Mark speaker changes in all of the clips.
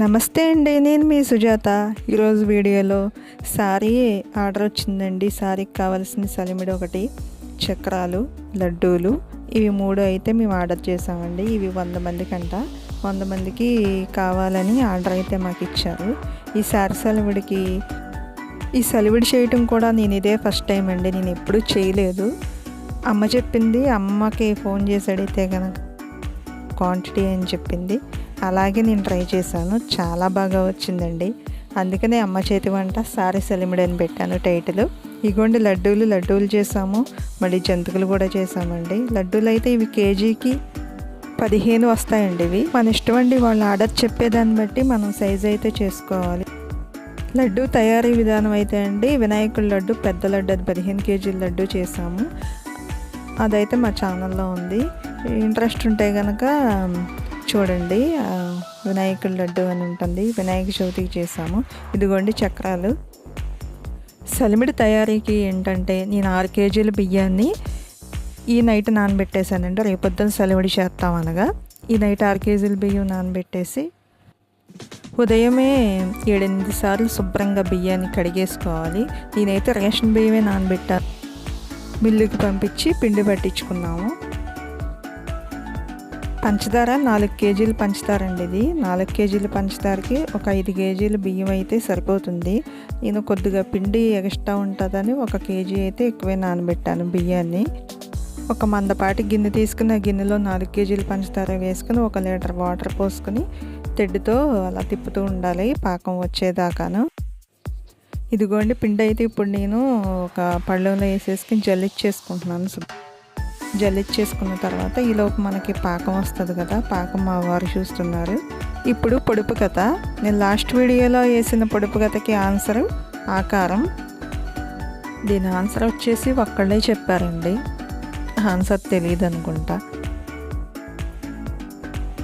Speaker 1: నమస్తే అండి నేను మీ సుజాత. ఈరోజు వీడియోలో శారీ ఆర్డర్ వచ్చిందండి. శారీకి కావాల్సిన సలిమిడి ఒకటి చక్రాలు లడ్డూలు ఇవి మూడు అయితే మేము ఆర్డర్ చేసామండి ఇవి వంద మందికి అంట వంద మందికి కావాలని ఆర్డర్ అయితే మాకు ఇచ్చారు. ఈ శారీ సలివిడికి ఈ సలివిడి చేయటం కూడా నేను ఇదే ఫస్ట్ టైం అండి. నేను ఎప్పుడూ చేయలేదు. అమ్మ చెప్పింది అమ్మకి ఫోన్ చేసి అడిగితే కనుక క్వాంటిటీ అని చెప్పింది. అలాగే నేను ట్రై చేశాను. చాలా బాగా వచ్చిందండి. అందుకనే అమ్మ చేతి వంట సారీ సెలిమిడి అని పెట్టాను టైటిల్. ఇగోండి లడ్డూలు లడ్డూలు చేసాము. మళ్ళీ జంతుకులు కూడా చేసామండి. లడ్డూలు అయితే ఇవి కేజీకి పదిహేను వస్తాయండి ఇవి. మన ఇష్టం అండి వాళ్ళు ఆర్డర్ చెప్పేదాన్ని బట్టి మనం సైజ్ అయితే చేసుకోవాలి. లడ్డు తయారీ విధానం అయితే అండి వినాయకుడి లడ్డు పెద్ద లడ్డు అది పదిహేను కేజీల లడ్డు చేసాము. అదైతే మా ఛానల్లో ఉంది. ఇంట్రెస్ట్ ఉంటే కనుక చూడండి. వినాయకుడి లడ్డు అని ఉంటుంది. వినాయక చవితికి చేసాము ఇదిగోండి చక్రాలు. సలిమిడి తయారీకి ఏంటంటే నేను ఆరు కేజీల బియ్యాన్ని ఈ నైట్ నానబెట్టేశానండి. రేపొద్దున సలివిడి చేస్తాం అనగా. ఈ నైట్ ఆరు కేజీల బియ్యం నానబెట్టేసి ఉదయమే ఏడెనిమిది సార్లు శుభ్రంగా బియ్యాన్ని కడిగేసుకోవాలి. నేనైతే రేషన్ బియ్యమే నానబెట్టాను. మిల్లుకి పంపించి పిండి పట్టించుకున్నాము. పంచదార నాలుగు కేజీలు పంచదార అండి ఇది. నాలుగు కేజీలు పంచదారకి ఒక ఐదు కేజీలు బియ్యం అయితే సరిపోతుంది. నేను కొద్దిగా పిండి ఎక్స్ట్రా ఉంటుందని ఒక కేజీ అయితే ఎక్కువే నానబెట్టాను బియ్యాన్ని. ఒక మందపాటి గిన్నె తీసుకుని ఆ గిన్నెలో నాలుగు కేజీలు పంచదార వేసుకుని ఒక లీటర్ వాటర్ పోసుకొని తెడ్డుతో అలా తిప్పుతూ ఉండాలి పాకం వచ్చేదాకాను. ఇదిగోండి పిండి అయితే ఇప్పుడు నేను ఒక పళ్ళెంలో వేసేసుకుని జల్లిచ్చేసుకుంటున్నాను. శుభ్ర జల్లిచ్చేసుకున్న తర్వాత ఈలోపు మనకి పాకం వస్తుంది కదా పాకం మా వారు చూస్తున్నారు. ఇప్పుడు పొడుపు కథ. నేను లాస్ట్ వీడియోలో వేసిన పొడుపు కథకి ఆన్సర్ ఆకారం. దీని ఆన్సర్ వచ్చేసి ఒక్కళ్ళే చెప్పారండి. ఆన్సర్ తెలియదు అనుకుంటా.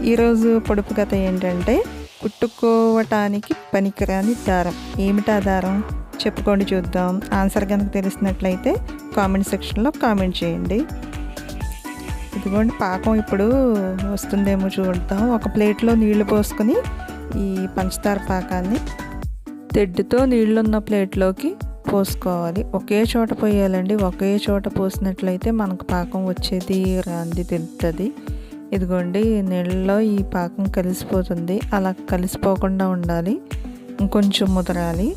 Speaker 1: ఈరోజు పొడుపు కథ ఏంటంటే కుట్టుకోవటానికి పనికిరాని దారం. ఏమిటా దారం? చెప్పుకోండి చూద్దాం. ఆన్సర్ కనుక తెలిసినట్లయితే కామెంట్ సెక్షన్లో కామెంట్ చేయండి. ఇదిగోండి పాకం ఇప్పుడు వస్తుందేమో చూద్దాం. ఒక ప్లేట్లో నీళ్ళు పోసుకొని ఈ పంచదార పాకాన్ని తెడ్డుతో నీళ్ళున్న ప్లేట్లోకి పోసుకోవాలి. ఒకే చోట పోయాలండి. ఒకే చోట పోసినట్లయితే మనకు పాకం వచ్చేది రాంది తెలుస్తుంది ఇదిగోండి నీళ్ళలో ఈ పాకం కలిసిపోతుంది. అలా కలిసిపోకుండా ఉండాలి. ఇంకొంచెం ముదరాలి.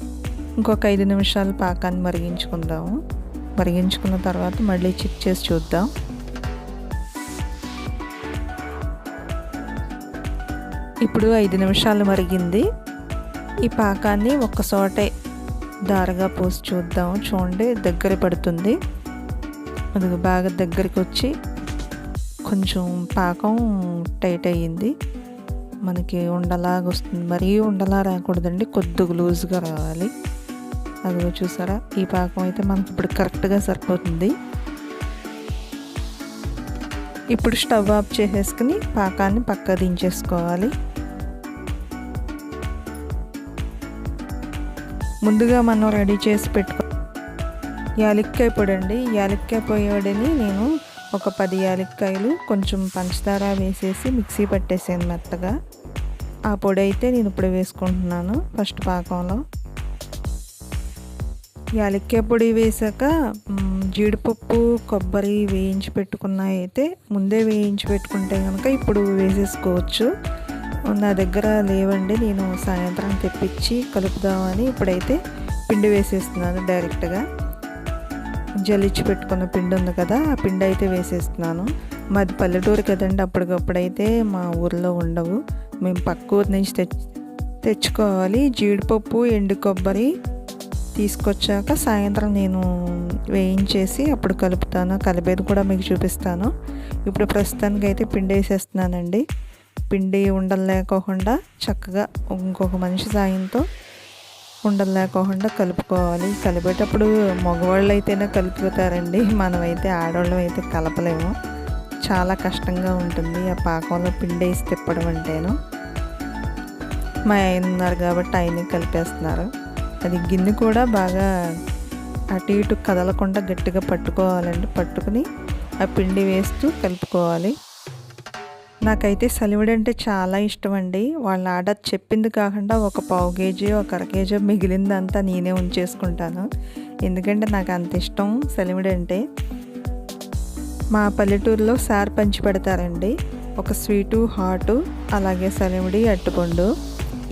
Speaker 1: ఇంకొక ఐదు నిమిషాలు పాకాన్ని మరిగించుకుందాము. మరిగించుకున్న తర్వాత మళ్ళీ చెక్ చేసి చూద్దాం. ఇప్పుడు ఐదు నిమిషాలు మరిగింది. ఈ పాకాన్ని ఒక్కసోటే దారగా పోసి చూద్దాం. చూడండి దగ్గర పడుతుంది. అది బాగా దగ్గరికి వచ్చి కొంచెం పాకం టైట్ అయ్యింది. మనకి ఉండలాగా వస్తుంది. మరీ ఉండలా రాకూడదండి. కొద్దిగా లూజ్గా రావాలి. అదిగో చూసారా? ఈ పాకం అయితే మనకి ఇప్పుడు కరెక్ట్గా సరిపోతుంది. ఇప్పుడు స్టవ్ ఆఫ్ చేసేసుకుని పాకాన్ని పక్క దించేసుకోవాలి. ముందుగా మనం రెడీ చేసి పెట్టుకో యాలక్కాయ పొడి అండి యాలక్కాయ పొడిని నేను ఒక పది యాలక్కాయలు కొంచెం పంచదార వేసేసి మిక్సీ పట్టేసాను మెత్తగా. ఆ పొడి అయితే నేను ఇప్పుడు వేసుకుంటున్నాను ఫస్ట్ పాకంలో. యాలక్కాయ పొడి వేసాక జీడిపప్పు కొబ్బరి వేయించి పెట్టుకున్న అయితే ముందే వేయించి పెట్టుకుంటే కనుక ఇప్పుడు వేసేసుకోవచ్చు. నా దగ్గర లేవండి నేను సాయంత్రం తెప్పించి కలుపుదామని ఇప్పుడైతే పిండి వేసేస్తున్నాను డైరెక్ట్గా. జల్లిచ్చి పెట్టుకున్న పిండి ఉంది కదా ఆ పిండి అయితే వేసేస్తున్నాను. మాది పల్లెటూరు కదండి అప్పటికప్పుడైతే మా ఊర్లో ఉండవు. మేము పక్క ఊరి నుంచి తెచ్ తెచ్చుకోవాలి. జీడిపప్పు ఎండు కొబ్బరి తీసుకొచ్చాక సాయంత్రం నేను వేయించేసి అప్పుడు కలుపుతాను. కలిపేది కూడా మీకు చూపిస్తాను. ఇప్పుడు ప్రస్తుతానికి అయితే పిండి వేసేస్తున్నానండి. పిండి ఉండలు లేకోకుండా చక్కగా ఇంకొక మనిషి సాయంతో ఉండలు లేకోకుండా కలుపుకోవాలి. కలిపేటప్పుడు మగవాళ్ళు అయితేనే కలుపుతారండి మనమైతే ఆడవాళ్ళం అయితే కలపలేము. చాలా కష్టంగా ఉంటుంది. ఆ పాకంలో పిండి వేసి తిప్పడం అంటేను. మా ఆయన ఉన్నారు కాబట్టి ఆయనే కలిపేస్తున్నారు. అది గిన్నె కూడా బాగా అటు ఇటు కదలకుండా గట్టిగా పట్టుకోవాలండి. పట్టుకుని ఆ పిండి వేస్తూ కలుపుకోవాలి. నాకైతే సలివిడి అంటే చాలా ఇష్టం అండి వాళ్ళ ఆర్డర్ చెప్పింది కాకుండా ఒక పావు కేజీ ఒక అర కేజీ మిగిలిందంతా నేనే ఉంచేసుకుంటాను. ఎందుకంటే నాకు అంత ఇష్టం సలివిడి అంటే. మా పల్లెటూరులో సార్ పంచి పెడతారండి. ఒక స్వీటు హాటు అలాగే సెలివిడి అట్టుపండు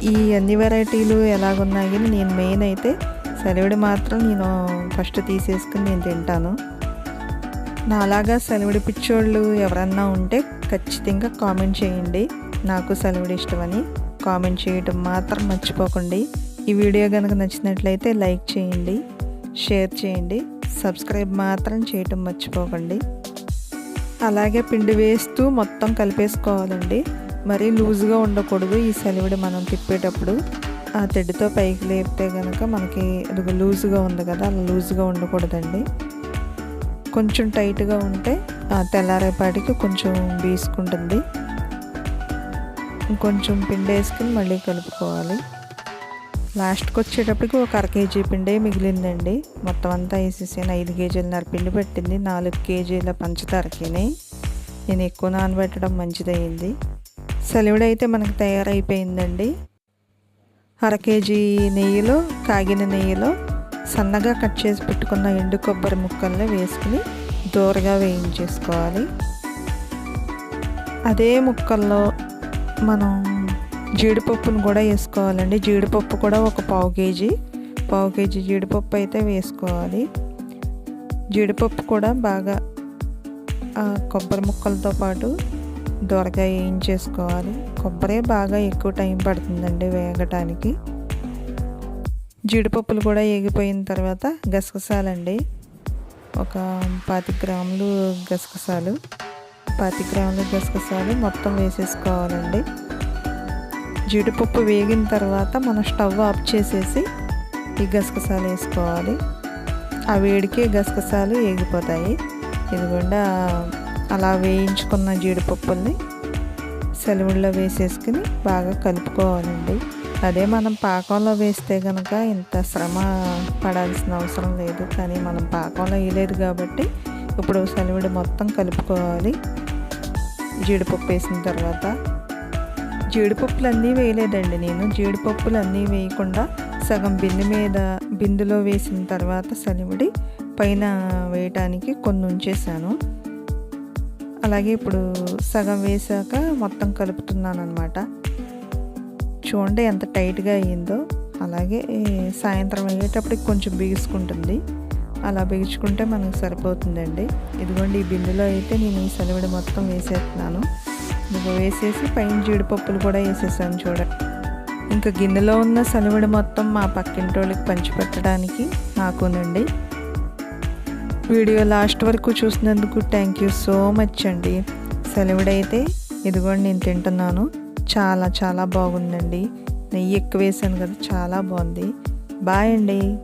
Speaker 1: ఈ అన్ని వెరైటీలు ఎలాగున్నాయి నేను మెయిన్ అయితే సలివిడి మాత్రం నేను ఫస్ట్ తీసేసుకుని నేను తింటాను. నాలాగా సెలవుడి పిచ్చోళ్ళు ఎవరన్నా ఉంటే ఖచ్చితంగా కామెంట్ చేయండి. నాకు సెలవుడు ఇష్టమని కామెంట్ చేయటం మాత్రం మర్చిపోకండి. ఈ వీడియో కనుక నచ్చినట్లయితే లైక్ చేయండి షేర్ చేయండి సబ్స్క్రైబ్ మాత్రం చేయటం మర్చిపోకండి. అలాగే పిండి వేస్తూ మొత్తం కలిపేసుకోవాలండి. మరీ లూజ్గా ఉండకూడదు ఈ సెలవుడి మనం తిప్పేటప్పుడు. ఆ తెడ్డుతో పైకి లేపితే కనుక మనకి అది లూజ్గా ఉంది కదా అలా లూజ్గా ఉండకూడదండి. కొంచెం టైట్గా ఉంటే తెల్లారేపాటికి కొంచెం బీసుకుంటుంది కొంచెం పిండి వేసుకుని మళ్ళీ కలుపుకోవాలి. లాస్ట్కి వచ్చేటప్పటికి ఒక అర కేజీ పిండే మిగిలిందండి. మొత్తం అంతా వేసేసాను ఐదు కేజీలన్నర పిండి పెట్టింది. నాలుగు కేజీల పంచదారకిని. నేను ఎక్కువ నానబెట్టడం మంచిదయ్యింది సెలవుడు అయితే మనకు తయారైపోయిందండి. అర కేజీ నెయ్యిలో కాగిన నెయ్యిలో సన్నగా కట్ చేసి పెట్టుకున్న ఎండు కొబ్బరి ముక్కల్ని వేసుకుని దూరగా వేయించేసుకోవాలి. అదే ముక్కల్లో మనం జీడిపప్పును కూడా వేసుకోవాలండి. జీడిపప్పు కూడా ఒక పావు కేజీ. పావు కేజీ జీడిపప్పు అయితే వేసుకోవాలి. జీడిపప్పు కూడా బాగా కొబ్బరి ముక్కలతో పాటు దొరగా వేయించేసుకోవాలి. కొబ్బరి బాగా ఎక్కువ టైం పడుతుందండి వేగటానికి. జీడిపప్పులు కూడా వేగిపోయిన తర్వాత గసగసాలండి. ఒక పాతి గ్రాములు గసగసాలు. పాతి గ్రాములు గసగసాలు మొత్తం వేసేసుకోవాలండి. జీడిపప్పు వేగిన తర్వాత మనం స్టవ్ ఆఫ్ చేసేసి ఈ గసగసాలు వేసుకోవాలి. ఆ వేడికి గసగసాలు ఏగిపోతాయి. ఇదిగోండా అలా వేయించుకున్న జీడిపప్పుల్ని సెలవుల్లో వేసేసుకుని బాగా కలుపుకోవాలండి. అదే మనం పాకంలో వేస్తే కనుక ఇంత శ్రమ పడాల్సిన అవసరం లేదు. కానీ మనం పాకంలో వేయలేదు కాబట్టి ఇప్పుడు సెలవిడి మొత్తం కలుపుకోవాలి. జీడిపప్పు వేసిన తర్వాత జీడిపప్పులు అన్నీ వేయలేదండి నేను. జీడిపప్పులు అన్నీ వేయకుండా సగం బిందె మీద బిందులో వేసిన తర్వాత సలివిడి పైన వేయటానికి కొన్ని ఉంచేసాను అలాగే ఇప్పుడు సగం వేసాక మొత్తం కలుపుతున్నాను అనమాట చూడండి ఎంత టైట్గా అయ్యిందో. అలాగే సాయంత్రం అయ్యేటప్పటికి కొంచెం బిగుసుకుంటుంది. అలా బిగించుకుంటే మనకు సరిపోతుందండి. ఇదిగోండి ఈ బిందులో అయితే నేను ఈ సెలవిడి మొత్తం వేసేస్తున్నాను. ఇదిగో వేసేసి పైన జీడిపప్పులు కూడా వేసేసాను చూడండి ఇంకా గిన్నెలో ఉన్న సెలవిడి మొత్తం మా పక్కింటి వాళ్ళకి పంచిపెట్టడానికి నాకునండి. వీడియో లాస్ట్ వరకు చూసినందుకు థ్యాంక్ యూ సో మచ్ అండి. సెలవుడైతే ఇదిగోండి నేను తింటున్నాను. చాలా చాలా బాగుందండి. నెయ్యి ఎక్కువ వేసాను కదా చాలా బాగుంది. బాయ్ అండి.